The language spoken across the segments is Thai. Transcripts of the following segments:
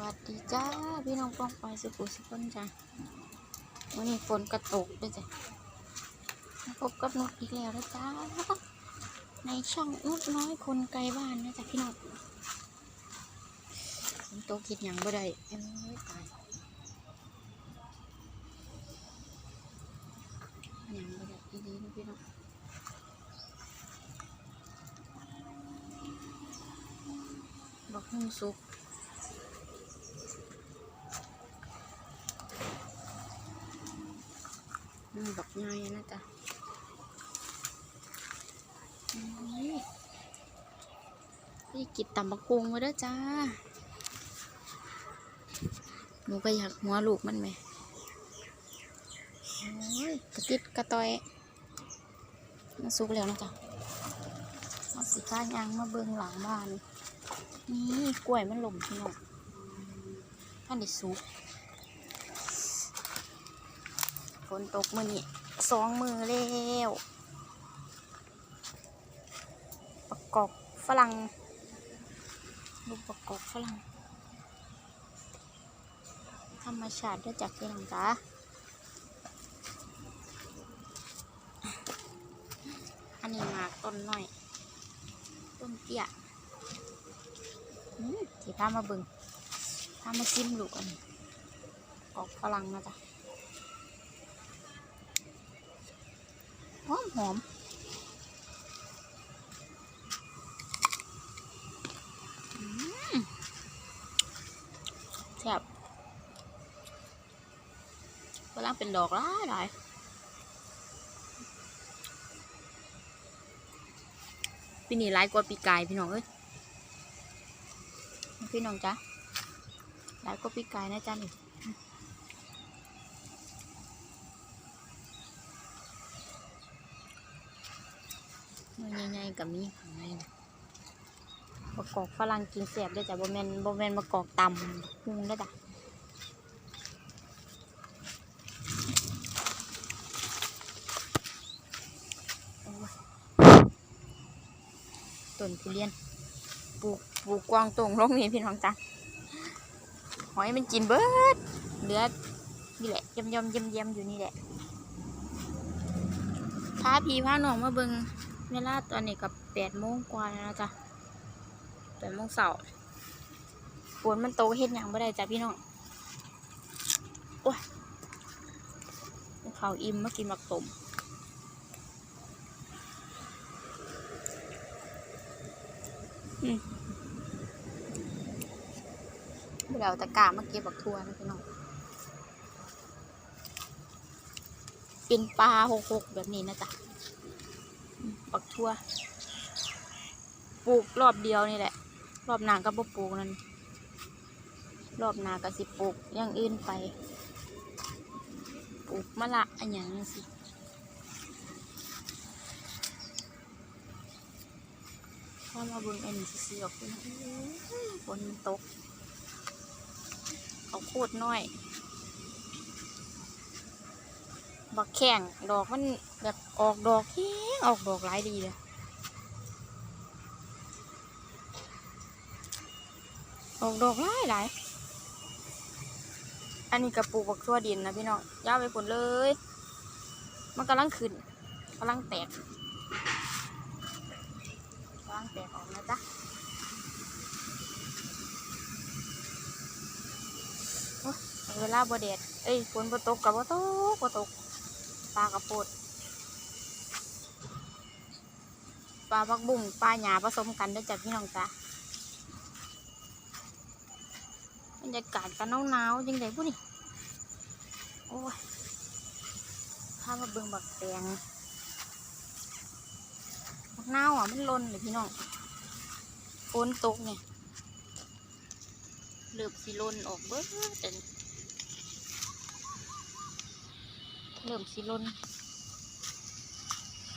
วัสดีจ้า พี่น้องป้องไปสุขุสุขนจ้าวันนี้ฝนกระตกด้วยจ้ะมาพบกับนุชอีกแล้วนะจ้าในช่องนุชน้อยคนไกลบ้านนะจ๊ะพี่น้องฝนตกคิดหยังบ่ได้เอ้ยตายหยังบ่ได้อีดีนะพี่น้องบอกหุ่งสุก อืมบัง่ายนะจ๊ะนี่กิดตำบักคุงมาเด้อจ้า หนูก็อยากหัวลูกมันไหมโอ้ยกระติดกระตอยมันสุกแล้วนะจ๊ะมาสิก้ายางมาเบิงหลังบ้าน นี่กล้วยมันหล่มพี่น้องท่านได้สุกฝนตกเมื่อนี่ สองมือแล้วประกอบฝรั่งลูกประกอบฝรั่งธรรมชาติด้วยจากที่หลังจ้าอันนี้มาต้นหน้อย ต้นเตี้ยอืมที่พามาบึงพามาซิมลูกอันนี้ออกฝรั่งนะจ๊ะ หอม แซ่บกำลังเป็นดอกร้ายหลายปีนี้ร้ายกว่าปีกายพี่น้องเอ้ย พี่น้องจ๊ะร้ายกว่าปีกายนะจ๊ะนี่ มันใหญ่ๆกับมีข้างในนะกอกฝรั่งกินเสียบด้วยจ้ะบ่แมนบ่แมนมะกอกตำหุงได้อจ้ะต้นทุเรียนปลูกปลูกกวางตรงลงนี่พี่น้องจ้ะหอยมันกินเบิดเหลือนี่แหละยำยำยำยำอยู่นี่แหละพาพี่พาน้องมาเบิง เวลาตอนนี้กับแปดโมงกว่าแล้วนะจ๊ะแปดโมงเสาร์ฝนมันโตเฮ็ดหยังไม่ได้จ้ะพี่น้องโอ้ยเขาวอิ่มมากินมักตมอืมเดี๋ยวตะกร้ามาเก็บบักทัวนะพี่น้อง เป็นปลาหกๆแบบนี้นะจ๊ะ ทั่วปลูกรอบเดียวนี่แหละ รอบหนาก็บ่ปลูกนั่นรอบหนาก็สิปลูกอย่างอื่นไป ปลูกมะละอันอย่างนี้สิถ้ามาบิ่งอันนี้สิออกฝนมันตก เขาวโคตรน้อย บักแข่งดอกมันแบบออกดอกแห้งออกดอกหลายดีเลยออกดอกหลายหลายอันนี้กระปลูกบักทั่วดินนะพี่น้องย่าไปผลเลย มันกำลังขึ้นกำลังแตกกำลังแตกออกนะจ๊ะเวลาบ่แดดเอ้ยฝนบ่ตกกับบ่ตกบ่ตก ปลากระปุดปลาบักบุ้งปลาหยาผสมกันได้จากพี่น้องจ้ะบรรยากาศกันหนาวๆยังไงผู้นี่โอ้ยถ้ามาเบิ่งบักแตงบักนาวอะมันล่นเลยพี่น้องฝนตกเนี่ยเหลือบสิหล่นออกเบิ้แต่ เริ่มสิลน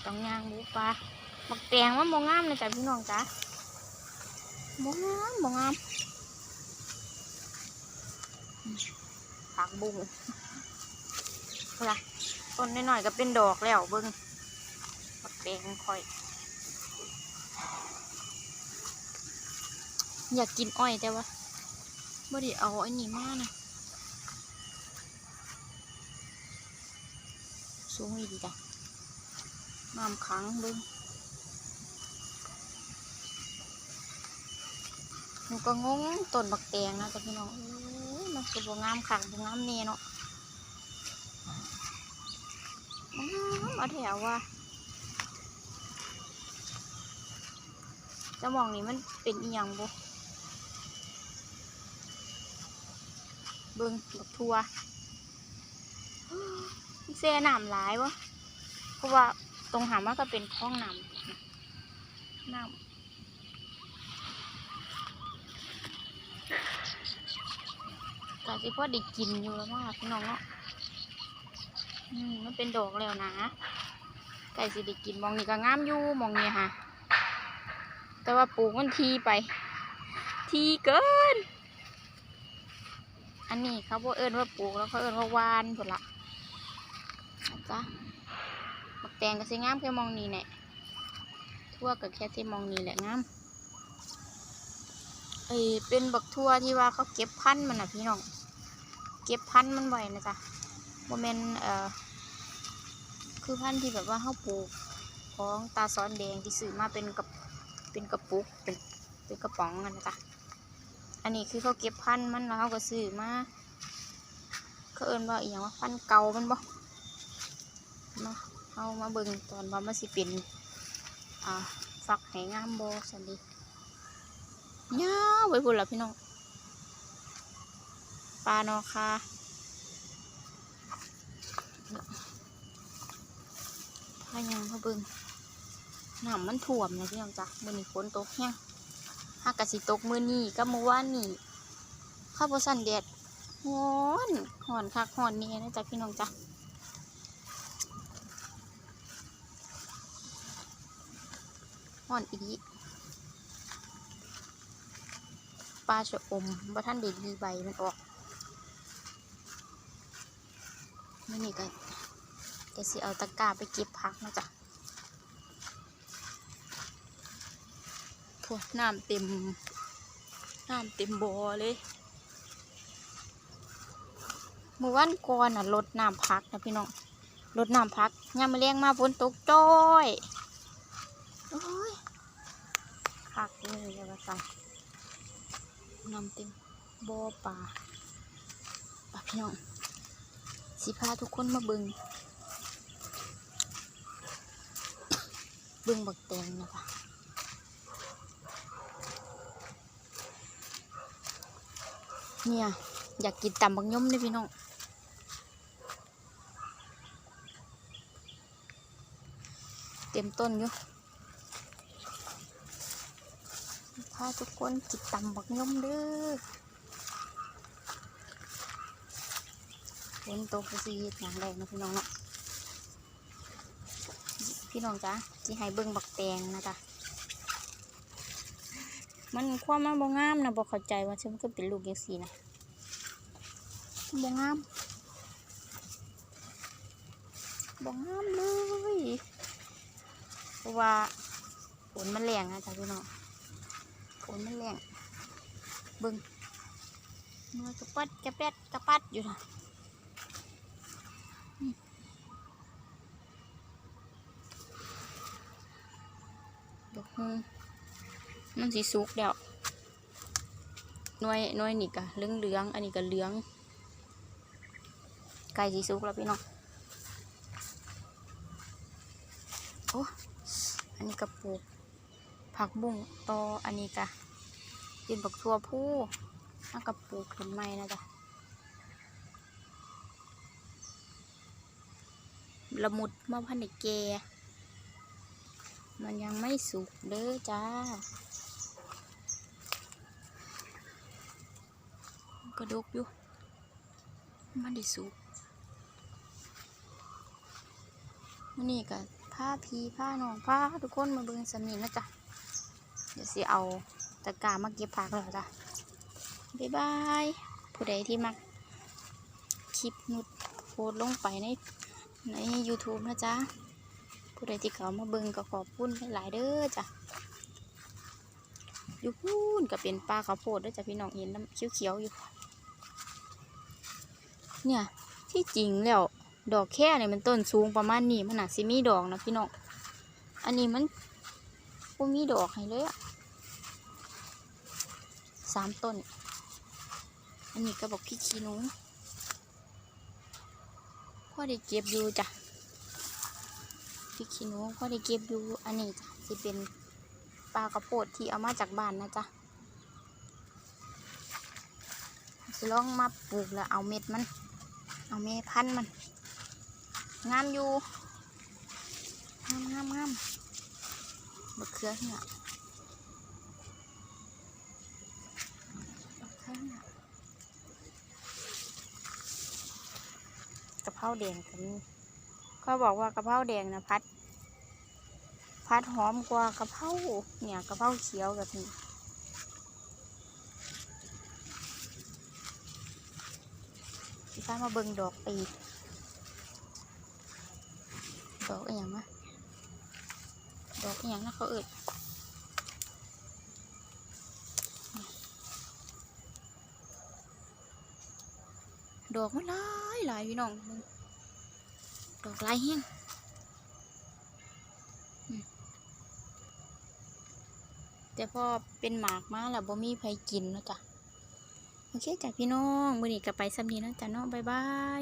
ต้องย่างหมูปลาบักแตงมันบ่งามเลยจ้ะพี่น้องจ้ะบ่งามบ่งามผักบุ้งล่ะต้นน้อยๆก็เป็นดอกแล้วเบิ่งบักแตงค่อย อยากกินอ้อยแต่ว่าบ่ได้เอาอ้นี่มานะ สูงอีดีจ้ะน้ำขังเบิ่งหนูก็งงต้นบักแตงนะจ้ะพี่น้องอ้ยมันคือบ่งามขังบ่งามเน่เนาะมาแถวว่าจะมองนี่มันเป็นอีหยังบ่เบิ่งบักทัว เซ่น้ำหลายวะเพราะว่าตรงหามันก็เป็นท้องน้ำน้ำกะสิพอได้กินอยู่แล้วมั้งล่ะพี่น้องเนาะอืมมันเป็นดอกแล้วนะไก่สิได้กินมองนี่ก็งามอยู่มองนี่ค่ะ แต่ว่าปลูกมันทีไป ทีเกิน อันนี้เขาบอกเอิ้นว่าปลูกแล้วเขาเอิ้นว่าวานผลละ นะจ๊ะบักแตงก็สิงามแค่มองนี้แหละทั่วก็แค่ที่มองนี้แหละงามเอ้ยเป็นบักทั่วที่ว่าเขาเก็บพันธ์มันนะพี่น้อง เก็บพันธ์มันไว้นะจ๊ะโมเมนเอ่อคือพันธ์ที่แบบว่าเขาปลูกของตาซ้อนแดงที่ซื้อมาเป็นกับเป็นกระปุกเป็นเป็นกระป๋องกันนะจ๊ะอันนี้คือเขาเก็บพันธ์มันแล้วเขาก็ซื้อมาเขาเอินว่าอีหยังว่าพันธ์เก่ามันบ่ เนาะเอามาเบิ่งตอนว่ามันสิเป็นอ่าฝักให้งามบ่สันดียาวไว้พุ่นล่ะพี่น้องปลาเนอคาพายังมาเบิ่งน้ำมันท่วมนะพี่น้องจ้ะมื้อนี้ฝนตกแฮงหากกะสิตกมือนี่ก็มือว่านนี่ข้าวโพดสันแดดฮ้อนหอนคักหอนนี่นะจ๊ะพี่น้องจ๊ะ ห่อนอีดีปลาชะอมบ่ท่านเด็ดดีใบมันออกมื่นี่ก็จะสิเอาตะกร้าไปเก็บผักนะจ๊ะพวกน้ำเต็ม น้ำเต็มบ่อเลยเมื่อวันก่อนน่ะลดน้ำพักนะพี่น้องลดน้ำพักยามมาเลี้ยงมาฝนตกจ้อย โอ้ยคักเลยจะมาสั่งน้ำเต็มบ่อปลาปลาพี่น้องสิพาทุกคนมาเบึงเบึงบักแตงนะคะเนี่ย อยากกินตำบักย่อมเลยพี่น้องเต็มต้นอยู่พา ทุกคนกินตำบักยมเด้อฝนตกสิเฮ็ดอย่างแรงนะพี่น้องเนาะพี่น้องจ้ะที่ให้เบิ่งบักแตงนะจ๊ะมันความมันบ่งามนะบ่เข้าใจว่าฉันก็เป็นลูกยังสีนะบ่งามบ่งามเลยเพราะว่าฝนมันแรงนะจ๊ะพี่น้อง นมันแรงเบิ่งมันกระปัดกระแปดกระปัดอยู่นะดอกฮูมันสีสุกแล้วน่วยน่วยนี่ก็เหลืองเหลืองอันนี้ก็เหลืองไก่สีสุกแล้วพี่น้องโอ้อันนี้ก็ปลูก ผักบุ้งตออันนี้ก็เป็นบักทัวผู้อันก็ปลูกขึ้นใหม่นะจ๊ะละมุดมาพันในแกมันยังไม่สุกเด้อจ้า กระดกอยู่ มันได้สุกวันนี้ก็ผ้าพีผ้านองผ้าทุกคนมาเบิ่งสนิทนะจ๊ะ ดี๋ยวสิเอาตะกร้ามาเก็บผักแล้วจ้ะบ๊ายบาย ผู้ใดที่มักคลิปนุดโพสลงไปในใน YouTube นะจ๊ะ ผู้ใดที่เขามาเบิ่งก็ขอบคุณหลายเด้อจ้ะอยู่พูนก็เป็นปลาข้าวโพดด้วยจ้ะพี่น้องเห็นน้ำเขียวๆอยู่ เนี่ยที่จริงแล้วดอกแค่เนี่ยมันต้นสูงประมาณนี้มันหนักสิมีดอกนะพี่น้อง อันนี้มัน บ่มีดอกให้เลยอะสามต้น อันนี้ก็บอกพี่ขี้หนูพ่อได้เก็บอยู่จ้ะพี่ขี้หนูพ่อได้เก็บอยู่ อันนี้จ้ะจะเป็นปลากระโปดที่เอามาจากบ้านนะจ๊ะสิลองมาปลูกแล้วเอาเม็ดมัน เอาเม็ดพันธุ์มัน งามอยู่ งามงามงาม บักเขือเนี่ยกเขือเนี่ยกะเพราแดงกันเขาบอกว่ากะเพราแดงนะพัด พัดหอมกว่ากะเพราเนี่ยกะเพราเขียวแบบนี้พี่ฟ้ามาเบิ่งดอกปีกดอกอะไรอย่างมะ ดอกอย่างนะเขาเอิดดอกมันหลายหลายพี่น้องดอกลายแห้งแต่พอเป็นหมากมาแล้วบ่มีใครกินนะจ้ะโอเคจ้ะพี่น้อง มื้อนี้ก็ไปสำนีเนะจ้ะเนาะบ๊ายบาย